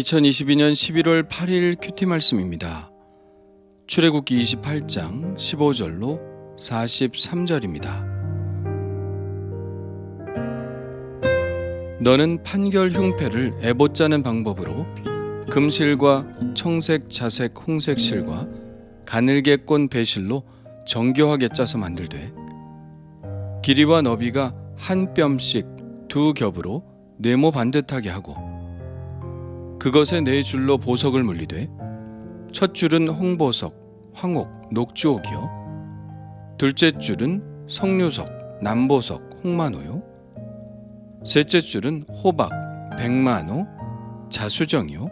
2022년 11월 8일 큐티 말씀입니다. 출애굽기 28장 15절로 43절입니다. 너는 판결 흉패를 에봇 짜는 방법으로 금실과 청색, 자색, 홍색 실과 가늘게 꼰 배실로 정교하게 짜서 만들되 길이와 너비가 한 뼘씩 두 겹으로 네모 반듯하게 하고 그것에 네 줄로 보석을 물리되 첫 줄은 홍보석, 황옥, 녹주옥이요. 둘째 줄은 석류석, 남보석, 홍만호요. 셋째 줄은 호박, 백만호, 자수정이요.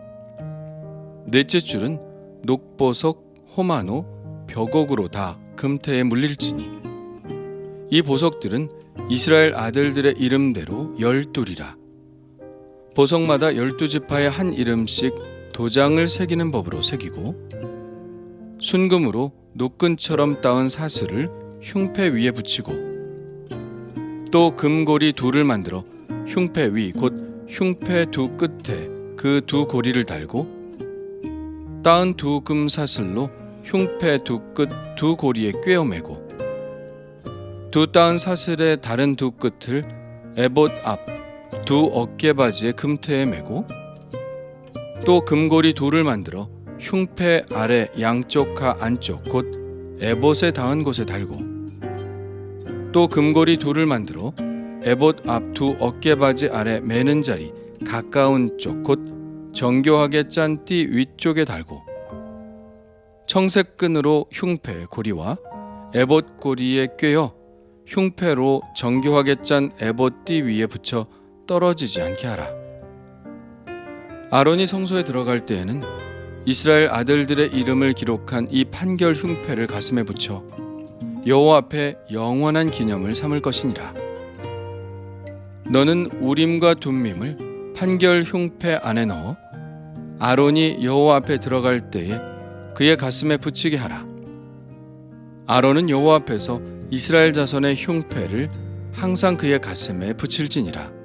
넷째 줄은 녹보석, 호만호, 벽옥으로 다 금태에 물릴지니. 이 보석들은 이스라엘 아들들의 이름대로 열둘이라 보석마다 열두 지파의 한 이름씩 도장을 새기는 법으로 새기고 순금으로 노끈처럼 따은 사슬을 흉패 위에 붙이고 또 금고리 둘을 만들어 흉패 위 곧 흉패 두 끝에 그 두 고리를 달고 따은 두 금 사슬로 흉패 두 끝 두 고리에 꿰어 매고 두 따은 사슬의 다른 두 끝을 에봇 앞 두 어깨 바지의 금태에 매고 또 금고리 둘을 만들어 흉패 아래 양쪽과 안쪽 곧 에봇에 닿은 곳에 달고 또 금고리 둘을 만들어 에봇 앞 두 어깨 바지 아래 매는 자리 가까운 쪽 곧 정교하게 짠 띠 위쪽에 달고 청색 끈으로 흉패 고리와 에봇 고리에 꿰어 흉패로 정교하게 짠 에봇 띠 위에 붙여 떨어지지 않게 하라. 아론이 성소에 들어갈 때에는 이스라엘 아들들의 이름을 기록한 이 판결 흉패를 가슴에 붙여 여호와 앞에 영원한 기념을 삼을 것이니라. 너는 우림과 둠밈을 판결 흉패 안에 넣어 아론이 여호와 앞에 들어갈 때에 그의 가슴에 붙이게 하라. 아론은 여호와 앞에서 이스라엘 자손의 흉패를 항상 그의 가슴에 붙일지니라.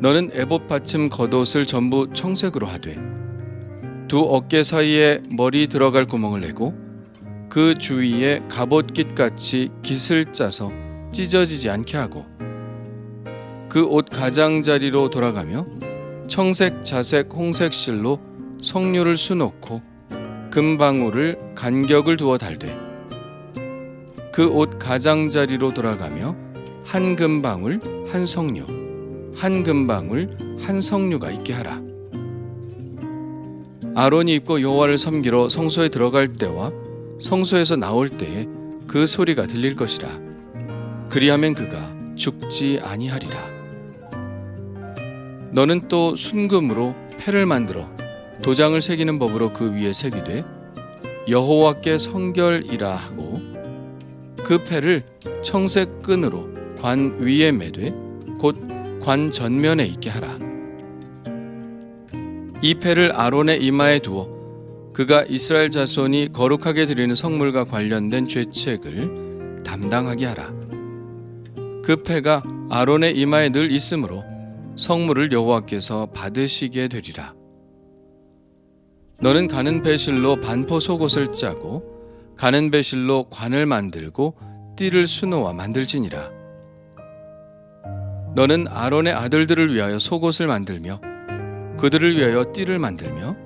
너는 에봇 받침 겉옷을 전부 청색으로 하되 두 어깨 사이에 머리 들어갈 구멍을 내고 그 주위에 갑옷깃 같이 깃을 짜서 찢어지지 않게 하고 그 옷 가장자리로 돌아가며 청색, 자색, 홍색 실로 석류를 수놓고 금방울을 간격을 두어 달되 그 옷 가장자리로 돌아가며 한 금방울, 한 석류, 한 금방울, 한 석류가 있게 하라. 아론이 입고 여호와를 섬기러 성소에 들어갈 때와 성소에서 나올 때에 그 소리가 들릴 것이라. 그리하면 그가 죽지 아니하리라. 너는 또 순금으로 패를 만들어 도장을 새기는 법으로 그 위에 새기되 여호와께 성결이라 하고 그 패를 청색 끈으로 관 위에 매되 곧 관 전면에 있게 하라. 이 패를 아론의 이마에 두어 그가 이스라엘 자손이 거룩하게 드리는 성물과 관련된 죄책을 담당하게 하라. 그 패가 아론의 이마에 늘 있으므로 성물을 여호와께서 받으시게 되리라. 너는 가는 배실로 반포 속옷을 짜고 가는 배실로 관을 만들고 띠를 수놓아 만들지니라. 너는 아론의 아들들을 위하여 속옷을 만들며 그들을 위하여 띠를 만들며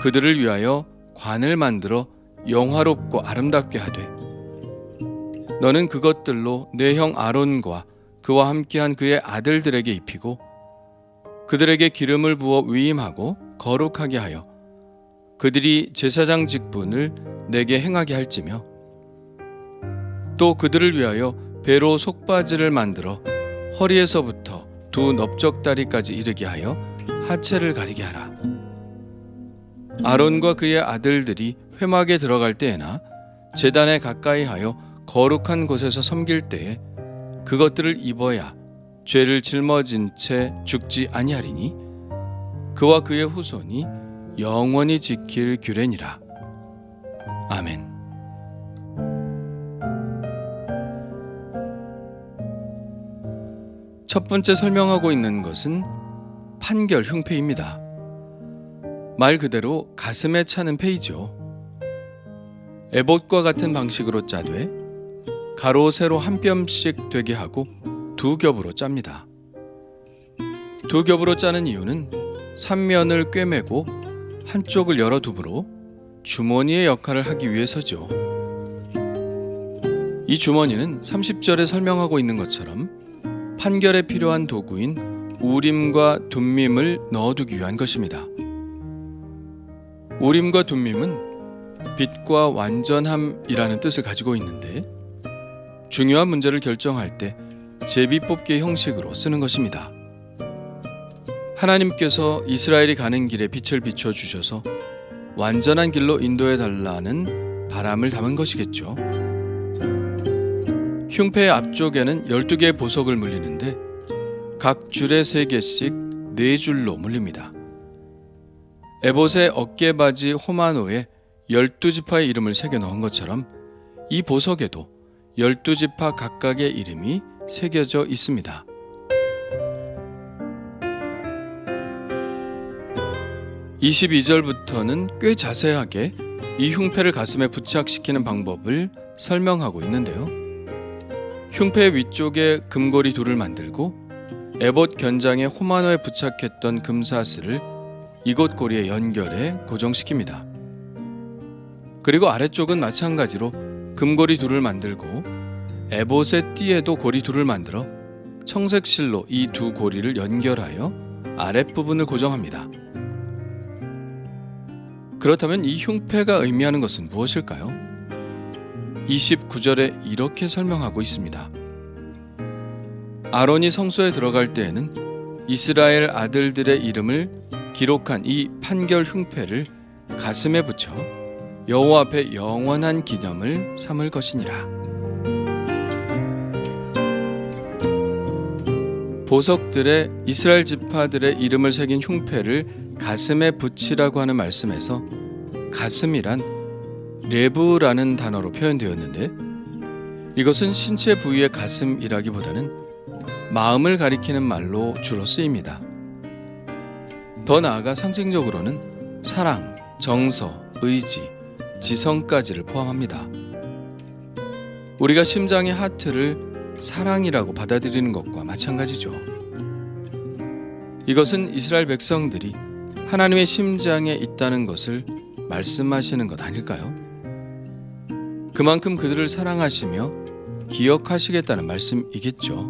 그들을 위하여 관을 만들어 영화롭고 아름답게 하되 너는 그것들로 내 형 아론과 그와 함께한 그의 아들들에게 입히고 그들에게 기름을 부어 위임하고 거룩하게 하여 그들이 제사장 직분을 내게 행하게 할지며 또 그들을 위하여 배로 속바지를 만들어 허리에서부터 두 넓적다리까지 이르게 하여 하체를 가리게 하라. 아론과 그의 아들들이 회막에 들어갈 때에나 제단에 가까이 하여 거룩한 곳에서 섬길 때에 그것들을 입어야 죄를 짊어진 채 죽지 아니하리니 그와 그의 후손이 영원히 지킬 규례니라. 아멘. 첫 번째 설명하고 있는 것은 판결 흉패입니다. 말 그대로 가슴에 차는 패이죠. 에봇과 같은 방식으로 짜되 가로 세로 한 뼘씩 되게 하고 두 겹으로 짭니다. 두 겹으로 짜는 이유는 삼면을 꿰매고 한쪽을 열어두므로 주머니의 역할을 하기 위해서죠. 이 주머니는 30절에 설명하고 있는 것처럼 판결에 필요한 도구인 우림과 둠밈을 넣어두기 위한 것입니다. 우림과 둠밈은 빛과 완전함이라는 뜻을 가지고 있는데 중요한 문제를 결정할 때 제비 뽑기 형식으로 쓰는 것입니다. 하나님께서 이스라엘이 가는 길에 빛을 비춰 주셔서 완전한 길로 인도해 달라는 바람을 담은 것이겠죠. 흉패의 앞쪽에는 12개의 보석을 물리는데 각 줄에 3개씩 4줄로 물립니다. 에봇의 어깨바지 호마노에 12지파의 이름을 새겨 넣은 것처럼 이 보석에도 12지파 각각의 이름이 새겨져 있습니다. (22절부터는) 꽤 자세하게 이 흉패를 가슴에 부착시키는 방법을 설명하고 있는데요. 흉패 위쪽에 금고리 둘을 만들고 에봇 견장에 호마노에 부착했던 금사슬을 이곳 고리에 연결해 고정시킵니다. 그리고 아래쪽은 마찬가지로 금고리 둘을 만들고 에봇의 띠에도 고리 둘을 만들어 청색 실로 이 두 고리를 연결하여 아랫부분을 고정합니다. 그렇다면 이 흉패가 의미하는 것은 무엇일까요? 29절에 이렇게 설명하고 있습니다. 아론이 성소에 들어갈 때에는 이스라엘 아들들의 이름을 기록한 이 판결 흉패를 가슴에 붙여 여호와 앞에 영원한 기념을 삼을 것이니라. 보석들의 이스라엘 지파들의 이름을 새긴 흉패를 가슴에 붙이라고 하는 말씀에서 가슴이란 레브라는 단어로 표현되었는데 이것은 신체 부위의 가슴이라기보다는 마음을 가리키는 말로 주로 쓰입니다. 더 나아가 상징적으로는 사랑, 정서, 의지, 지성까지를 포함합니다. 우리가 심장의 하트를 사랑이라고 받아들이는 것과 마찬가지죠. 이것은 이스라엘 백성들이 하나님의 심장에 있다는 것을 말씀하시는 것 아닐까요? 그만큼 그들을 사랑하시며 기억하시겠다는 말씀이겠죠.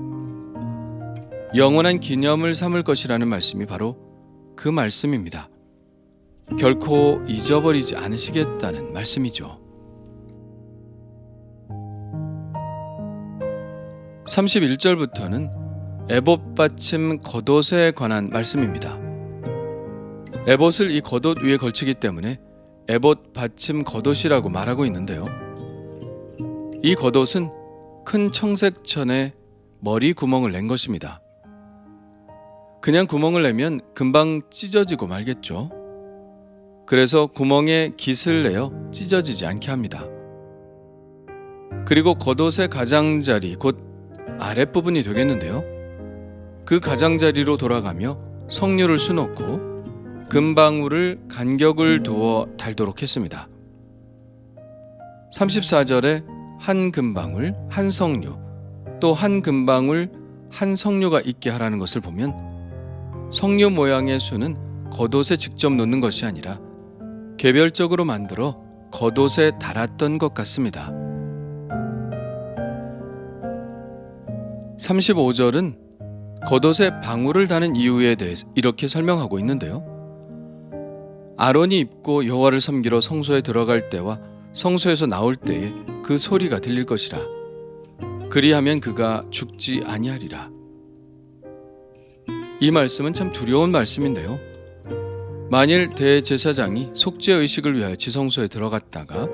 영원한 기념을 삼을 것이라는 말씀이 바로 그 말씀입니다. 결코 잊어버리지 않으시겠다는 말씀이죠. 31절부터는 에봇 받침 겉옷에 관한 말씀입니다. 에봇을 이 겉옷 위에 걸치기 때문에 에봇 받침 겉옷이라고 말하고 있는데요. 이 겉옷은 큰 청색 천에 머리 구멍을 낸 것입니다. 그냥 구멍을 내면 금방 찢어지고 말겠죠. 그래서 구멍에 깃을 내어 찢어지지 않게 합니다. 그리고 겉옷의 가장자리 곧 아랫부분이 되겠는데요. 그 가장자리로 돌아가며 석류를 수놓고 금방울을 간격을 두어 달도록 했습니다. 34절에 한 금방울, 한 석류, 또 한 금방울, 한 석류가 있게 하라는 것을 보면 석류 모양의 수는 겉옷에 직접 놓는 것이 아니라 개별적으로 만들어 겉옷에 달았던 것 같습니다. 35절은 겉옷에 방울을 다는 이유에 대해 이렇게 설명하고 있는데요. 아론이 입고 여호와를 섬기러 성소에 들어갈 때와 성소에서 나올 때에 그 소리가 들릴 것이라. 그리하면 그가 죽지 아니하리라. 이 말씀은 참 두려운 말씀인데요. 만일 대제사장이 속죄 의식을 위하여 지성소에 들어갔다가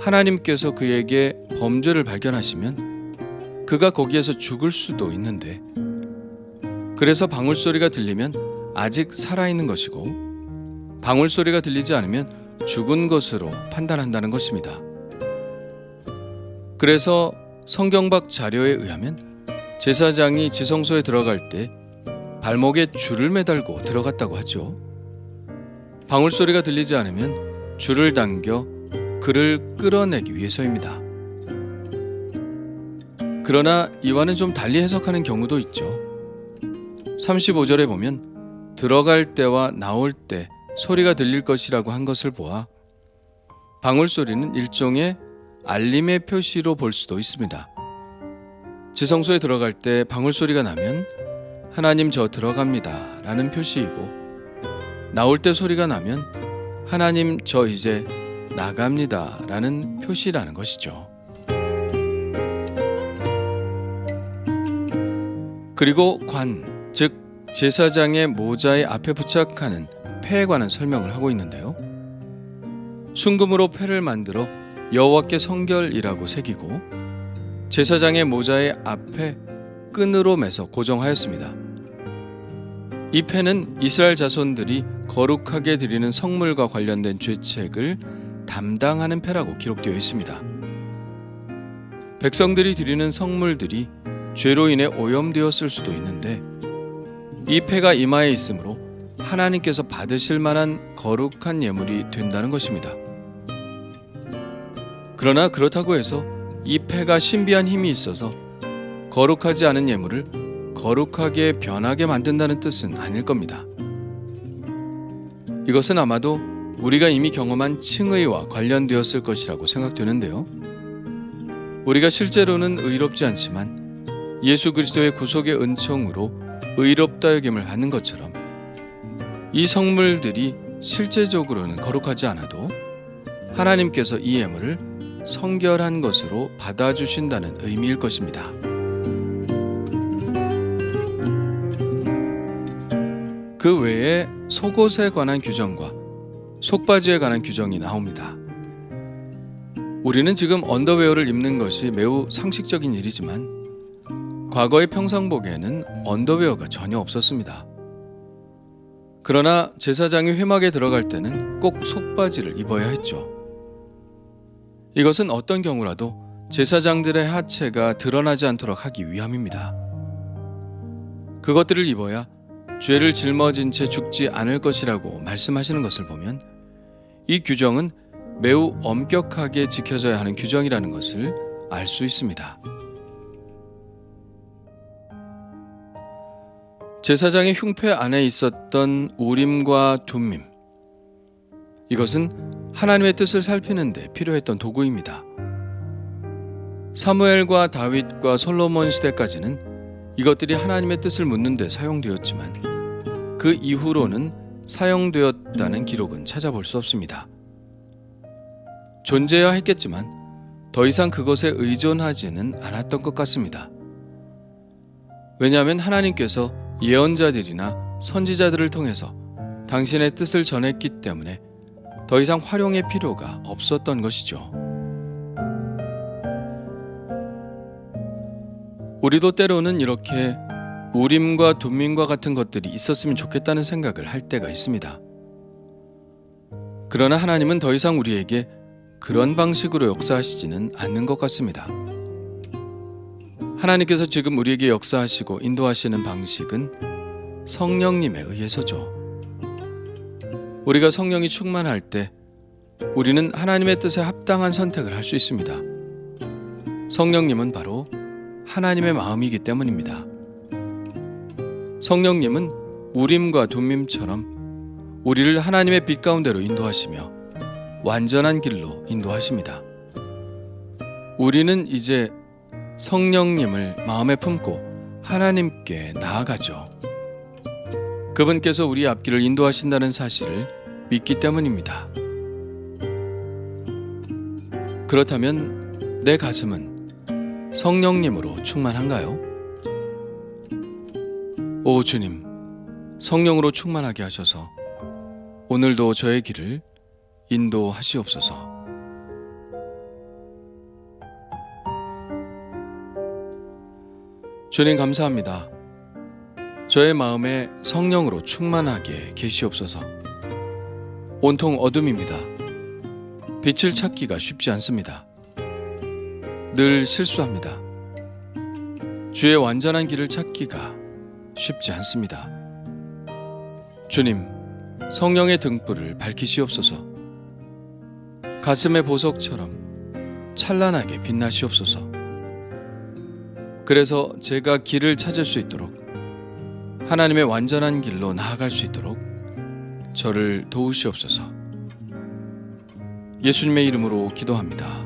하나님께서 그에게 범죄를 발견하시면 그가 거기에서 죽을 수도 있는데 그래서 방울 소리가 들리면 아직 살아 있는 것이고 방울 소리가 들리지 않으면 죽은 것으로 판단한다는 것입니다. 그래서 성경박 자료에 의하면 제사장이 지성소에 들어갈 때 발목에 줄을 매달고 들어갔다고 하죠. 방울 소리가 들리지 않으면 줄을 당겨 그를 끌어내기 위해서입니다. 그러나 이와는 좀 달리 해석하는 경우도 있죠. 35절에 보면 들어갈 때와 나올 때 소리가 들릴 것이라고 한 것을 보아 방울 소리는 일종의 알림의 표시로 볼 수도 있습니다. 지성소에 들어갈 때 방울 소리가 나면 하나님 저 들어갑니다 라는 표시이고 나올 때 소리가 나면 하나님 저 이제 나갑니다 라는 표시라는 것이죠. 그리고 관, 즉 제사장의 모자의 앞에 부착하는 패에 관한 설명을 하고 있는데요. 순금으로 패를 만들어 여호와께 성결이라고 새기고 제사장의 모자의 앞에 끈으로 매서 고정하였습니다. 이 패는 이스라엘 자손들이 거룩하게 드리는 성물과 관련된 죄책을 담당하는 패라고 기록되어 있습니다. 백성들이 드리는 성물들이 죄로 인해 오염되었을 수도 있는데 이 패가 이마에 있으므로 하나님께서 받으실 만한 거룩한 예물이 된다는 것입니다. 그러나 그렇다고 해서 이 패가 신비한 힘이 있어서 거룩하지 않은 예물을 거룩하게 변하게 만든다는 뜻은 아닐 겁니다. 이것은 아마도 우리가 이미 경험한 칭의와 관련되었을 것이라고 생각되는데요. 우리가 실제로는 의롭지 않지만 예수 그리스도의 구속의 은총으로 의롭다 여김을 받는 것처럼 이 성물들이 실제적으로는 거룩하지 않아도 하나님께서 이 예물을 성결한 것으로 받아주신다는 의미일 것입니다. 그 외에 속옷에 관한 규정과 속바지에 관한 규정이 나옵니다. 우리는 지금 언더웨어를 입는 것이 매우 상식적인 일이지만 과거의 평상복에는 언더웨어가 전혀 없었습니다. 그러나 제사장이 회막에 들어갈 때는 꼭 속바지를 입어야 했죠. 이것은 어떤 경우라도 제사장들의 하체가 드러나지 않도록 하기 위함입니다. 그것들을 입어야 죄를 짊어진 채 죽지 않을 것이라고 말씀하시는 것을 보면 이 규정은 매우 엄격하게 지켜져야 하는 규정이라는 것을 알 수 있습니다. 제사장의 흉패 안에 있었던 우림과 둠밈 이것은 하나님의 뜻을 살피는데 필요했던 도구입니다. 사무엘과 다윗과 솔로몬 시대까지는 이것들이 하나님의 뜻을 묻는 데 사용되었지만 그 이후로는 사용되었다는 기록은 찾아볼 수 없습니다. 존재해야 했겠지만 더 이상 그것에 의존하지는 않았던 것 같습니다. 왜냐하면 하나님께서 예언자들이나 선지자들을 통해서 당신의 뜻을 전했기 때문에 더 이상 활용의 필요가 없었던 것이죠. 우리도 때로는 이렇게 우림과 둠민과 같은 것들이 있었으면 좋겠다는 생각을 할 때가 있습니다. 그러나 하나님은 더 이상 우리에게 그런 방식으로 역사하시지는 않는 것 같습니다. 하나님께서 지금 우리에게 역사하시고 인도하시는 방식은 성령님에 의해서죠. 우리가 성령이 충만할 때 우리는 하나님의 뜻에 합당한 선택을 할 수 있습니다. 성령님은 바로 하나님의 마음이기 때문입니다. 성령님은 우림과 둠밈처럼 우리를 하나님의 빛 가운데로 인도하시며 완전한 길로 인도하십니다. 우리는 이제 성령님을 마음에 품고 하나님께 나아가죠. 그분께서 우리 앞길을 인도하신다는 사실을 믿기 때문입니다. 그렇다면 내 가슴은 성령님으로 충만한가요? 오 주님, 성령으로 충만하게 하셔서 오늘도 저의 길을 인도하시옵소서. 주님 감사합니다. 저의 마음에 성령으로 충만하게 계시옵소서. 온통 어둠입니다. 빛을 찾기가 쉽지 않습니다. 늘 실수합니다. 주의 완전한 길을 찾기가 쉽지 않습니다. 주님, 성령의 등불을 밝히시옵소서. 가슴의 보석처럼 찬란하게 빛나시옵소서. 그래서 제가 길을 찾을 수 있도록 하나님의 완전한 길로 나아갈 수 있도록 저를 도우시옵소서. 예수님의 이름으로 기도합니다.